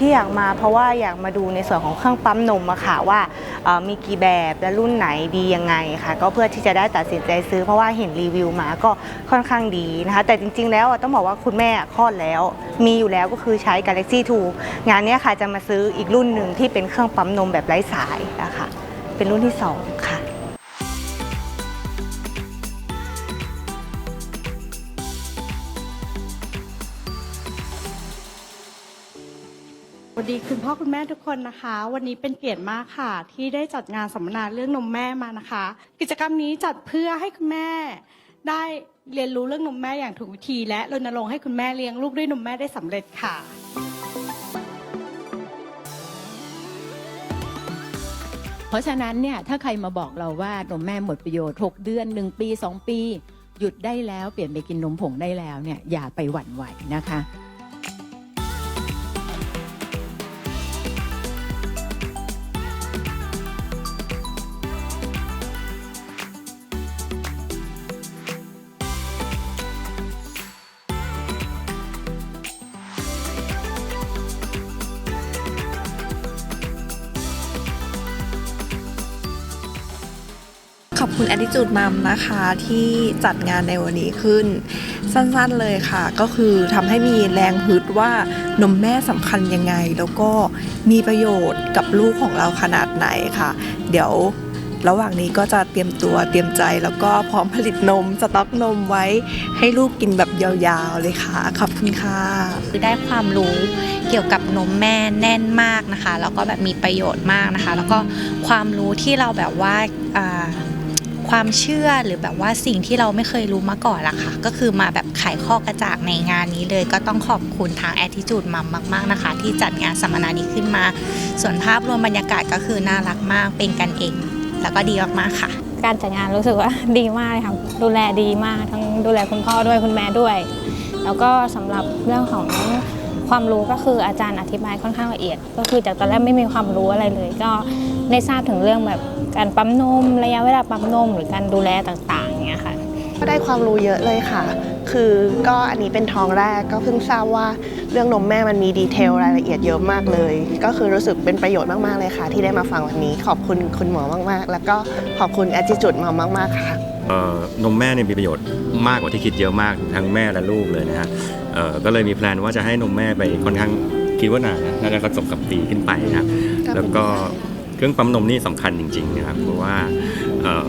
ที่อยากมาเพราะว่าอยากมาดูในส่วนของเครื่องปั๊มนมอะค่ะว่ามีกี่แบบและรุ่นไหนดียังไงค่ะ ก็เพื่อที่จะได้ตัดสินใจซื้อเพราะว่าเห็นรีวิวมาก็ค่อนข้างดีนะคะ แต่จริง ๆ แล้วต้องบอกว่าคุณแม่คลอดแล้ว มีอยู่แล้วก็คือใช้ Galaxy 2 งานนี้ค่ะจะมาซื้ออีกรุ่นหนึ่งที่เป็นเครื่องปั๊มนมแบบไร้สายนะคะเป็นรุ่นที่ 2 วัสดีคุณพ่อคุณแม่ทุกคนนะคะ วันนี้เป็นเกียรติมากค่ะ ที่ได้จัดงานสัมมนาเรื่องนมแม่มานะคะ กิจกรรมนี้จัดเพื่อให้คุณแม่ ได้เรียนรู้เรื่องนมแม่อย่างถูกวิธี และรณรงค์ให้คุณแม่เลี้ยงลูกด้วยนมแม่ได้สำเร็จค่ะ เพราะฉะนั้นเนี่ยถ้าใครมาบอกเราว่านมแม่หมดประโยชน์ 6 เดือน 1 ปี 2 ปี หยุดได้แล้วเปลี่ยนไปกินนมผงได้แล้วเนี่ยอย่าไปหวั่นไหวนะคะ ขอบคุณ Attitude Mom นะคะที่จัดงานในวันนี้ขึ้น สั้นๆเลยค่ะ ก็คือทำให้มีแรงฮึดว่านมแม่สำคัญยังไง แล้วก็มีประโยชน์กับลูกของเราขนาดไหนค่ะ เดี๋ยวระหว่างนี้ก็จะเตรียมตัวเตรียมใจแล้วก็พร้อมผลิตนม สต็อกนมไว้ให้ลูกกินแบบยาวๆเลยค่ะ ขอบคุณค่ะคือได้ความรู้เกี่ยวกับนมแม่แน่นมากนะคะ แล้วก็แบบมีประโยชน์มากนะคะ แล้วก็ความรู้ที่เราแบบว่าา ความเชื่อหรือแบบว่าสิ่งที่เราไม่เคยรู้มาก่อนล่ะค่ะ ก็คือมาแบบไขข้อกระจ่างในงานนี้เลย ก็ต้องขอบคุณทาง Attitude มัมมาก ๆนะคะ ที่จัดงานสัมมนานี้ขึ้นมา ส่วนภาพรวมบรรยากาศก็คือน่ารักมากเป็นกันเอง แล้วก็ดีมากๆค่ะ การจัดงานรู้สึกว่าดีมากเลยค่ะดูแลดีมากทั้งดูแลคุณพ่อด้วยคุณแม่ด้วย แล้วก็สำหรับเรื่องของ ความรู้ก็คืออาจารย์อธิบายค่อนข้างละเอียด ก็คือจากตอนแรกไม่มีความรู้อะไรเลย ก็ได้ทราบถึงเรื่องแบบการปั๊มนมระยะเวลาปั๊มนมหรือการดูแลต่าง ก็ได้ความรู้เยอะเลยค่ะ คือก็อันนี้เป็นท้องแรกก็เพิ่งทราบว่าเรื่องนมแม่มันมีดีเทลรายละเอียดเยอะมากเลย ก็คือรู้สึกเป็นประโยชน์มาก ๆ เลยค่ะ ที่ได้มาฟังวันนี้ขอบคุณคุณหมอมาก ๆ แล้วก็ขอบคุณแอ t จิจุดมามาก ๆ ค่ะเอ่อนมแม่เนี่ยมีประโยชน์มากกว่าที่คิดเยอะมากทั้งแม่และลูกเลยนะฮะเอ่อก็เลยมีแพลนว่าจะให้นมแม่ไปค่อนข้างคิดว่านานนะน่าจะสักสองสามปีขึ้นไปนะครับแล้วก็เครื่องปั๊มนมนี่สำคัญจริง ๆ นะครับเพราะว่าเอ่อ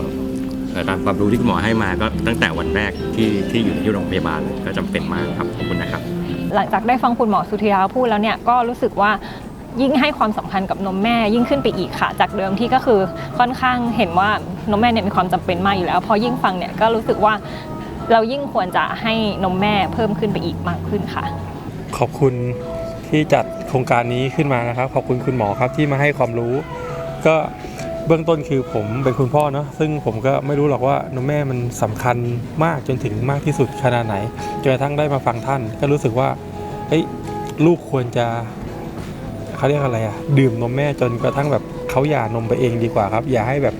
เอ่อ ตามความรู้ที่คุณหมอให้มาก็ตั้งแต่วันแรกที่ที่อยู่ที่โรงพยาบาลเลยก็จำเป็นมากครับขอบคุณนะครับ หลังจากได้ฟังคุณหมอสุธีราพูดแล้วเนี่ยก็รู้สึกว่ายิ่งให้ความสำคัญกับนมแม่ยิ่งขึ้นไปอีกค่ะ จากเดิมที่ก็คือค่อนข้างเห็นว่านมแม่เนี่ยมีความจำเป็นมากอยู่แล้ว พอยิ่งฟังเนี่ยก็รู้สึกว่าเรายิ่งควรจะให้นมแม่เพิ่มขึ้นไปอีกมากขึ้นค่ะ ขอบคุณที่จัดโครงการนี้ขึ้นมานะครับ ขอบคุณคุณหมอครับที่มาให้ความรู้ ก็ เบื้องต้นคือผมเป็นคุณพ่อเนาะซึ่งผมก็ไม่รู้หรอกว่านมแม่มันสำคัญมากจนถึงมากที่สุดขนาดไหนจนกระทั่งได้มาฟังท่าน ก็รู้สึกว่าเฮ้ยลูกควรจะเขาเรียกอะไรอะดื่มนมแม่จนกระทั่งแบบเขาหย่านมไปเองดีกว่าครับ อย่าให้แบบ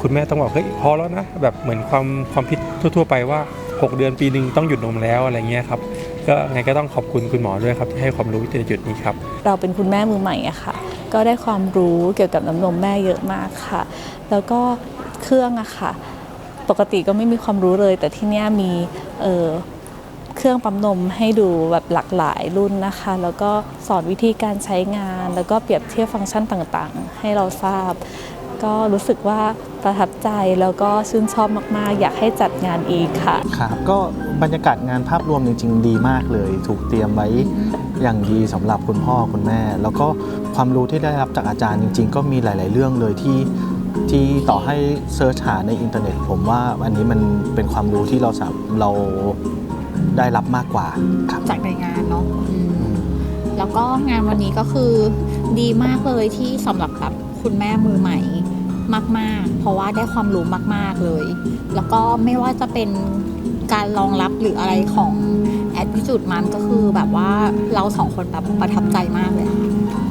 คุณแม่ต้องบอกเฮ้ยพอแล้วนะแบบเหมือนความความคิดทั่ว ๆ ไปว่า 6 เดือนปีหนึ่งต้องหยุดนมแล้วอะไรเงี้ยครับก็ไงก็ต้องขอบคุณคุณหมอด้วยครับที่ให้ความรู้ในจุดนี้ครับ เราเป็นคุณแม่มือใหม่อะค่ะ ก็ได้ความรู้เกี่ยวกับน้ำนมแม่เยอะมากค่ะ แล้วก็เครื่องอะค่ะ ปกติก็ไม่มีความรู้เลย แต่ที่เนี้ยมีเออเครื่องปั๊มนมให้ดูแบบหลากหลายรุ่นนะคะ แล้วก็สอนวิธีการใช้งาน แล้วก็เปรียบเทียบฟังก์ชันต่างๆ ให้เราทราบ ก็รู้สึกว่า ประทับใจแล้วก็ชื่นชอบมาก ๆ อยากให้จัดงานอีกค่ะ ครับก็บรรยากาศงานภาพรวมจริง ๆ ดีมากเลย ถูกเตรียมไว้อย่างดีสำหรับคุณพ่อคุณแม่ แล้วก็ความรู้ที่ได้รับจากอาจารย์จริง ๆ ก็มีหลาย ๆ เรื่องเลยที่ที่ต่อให้เซิร์ชหาในอินเทอร์เน็ต ผมว่าอันนี้มันเป็นความรู้ที่เราสามเราได้รับมากกว่าครับจากในงานเนาะอืมแล้วก็งานวันนี้ก็คือดีมากเลยที่สำหรับแบบคุณแม่มือใหม่ มาก ๆ เพราะว่าได้ความรู้มาก ๆ เลย แล้วก็ไม่ว่าจะเป็นการรองรับหรืออะไรของแอดพิจูดมันก็คือแบบว่าเราสองคนแบบประทับใจมากเลยค่ะ